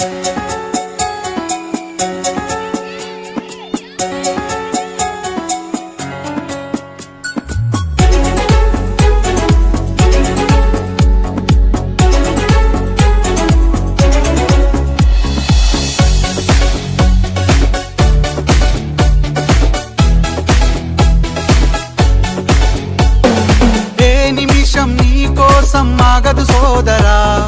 ఏ నిమిషం నీ కోసం ఆగదు సోదరా.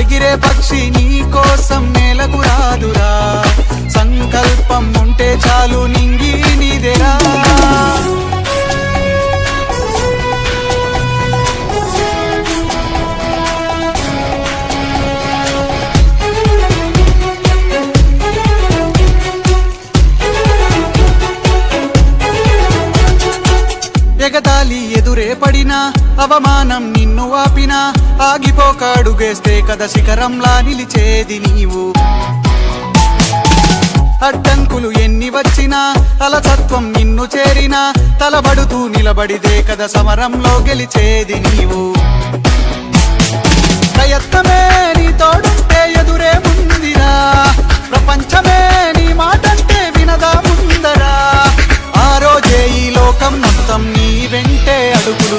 ఎగిరే పక్షి నీ కోసం నేలకు రాదురా. సంకల్పం ఉంటే చాలు నింగి నీదేరా. ఎగతాలి ఎదురే పడినా అవమానం నిన్ను ఆపినా ఆగిపోక అడుగేస్తే శిఖరంలా నిలిచేది నీవు. అడ్డంకులు ఎన్ని వచ్చినా అలసత్వం నిన్ను చేరినా తలబడుతూ నిలబడిదే కదా సమరంలో గెలిచేది నీవు. ప్రయత్నమే నీ తోడుంటే ఎదురే ముందిరా ప్రపంచమే నీ మాటంటే వినదా ముందరా. ఆ రోజే ఈ లోకం మొత్తం నీ వెంటే అడుగులు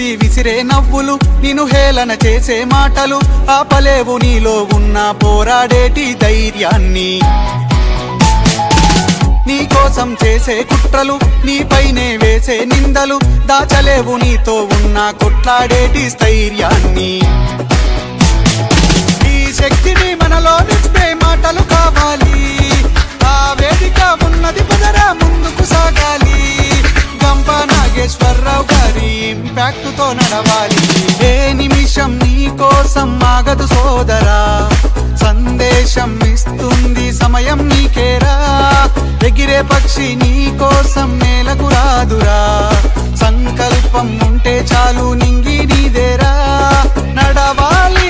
చూసి విసిరే నవ్వులు నిన్ను హేళన చేసే మాటలు. ఆపలేవు నీలో ఉన్న పోరాడేటి ధైర్యాన్ని. నీ కోసం చేసే కుట్రలు నీపైనే వేసే నిందలు. దాచలేవు నీతో ఉన్న కొట్లాడేటి స్థైర్యాన్ని. గారి ఇంపాక్ట్తో నడవాలి. ఏ నిమిషం నీ కోసం ఆగదు సోదరా. సందేశం ఇస్తుంది సమయం నీకేరా. ఎగిరే పక్షి నీ కోసం నేలకు రాదురా. సంకల్పం ఉంటే చాలు నింగి నీదేరా. నడవాలి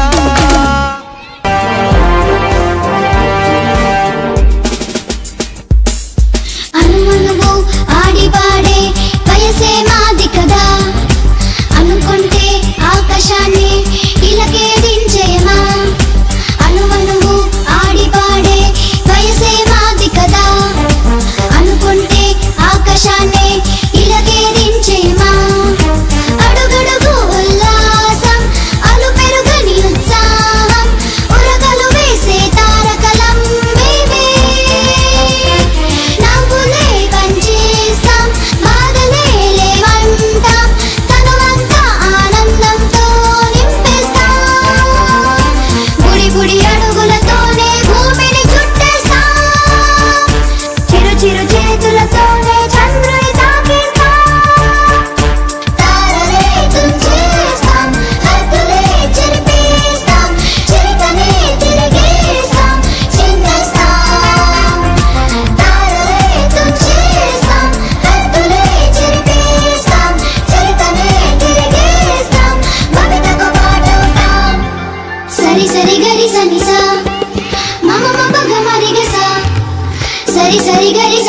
సరి గరి సనిసా. మమ మప గ మరి గ సా. సరి సరి గరి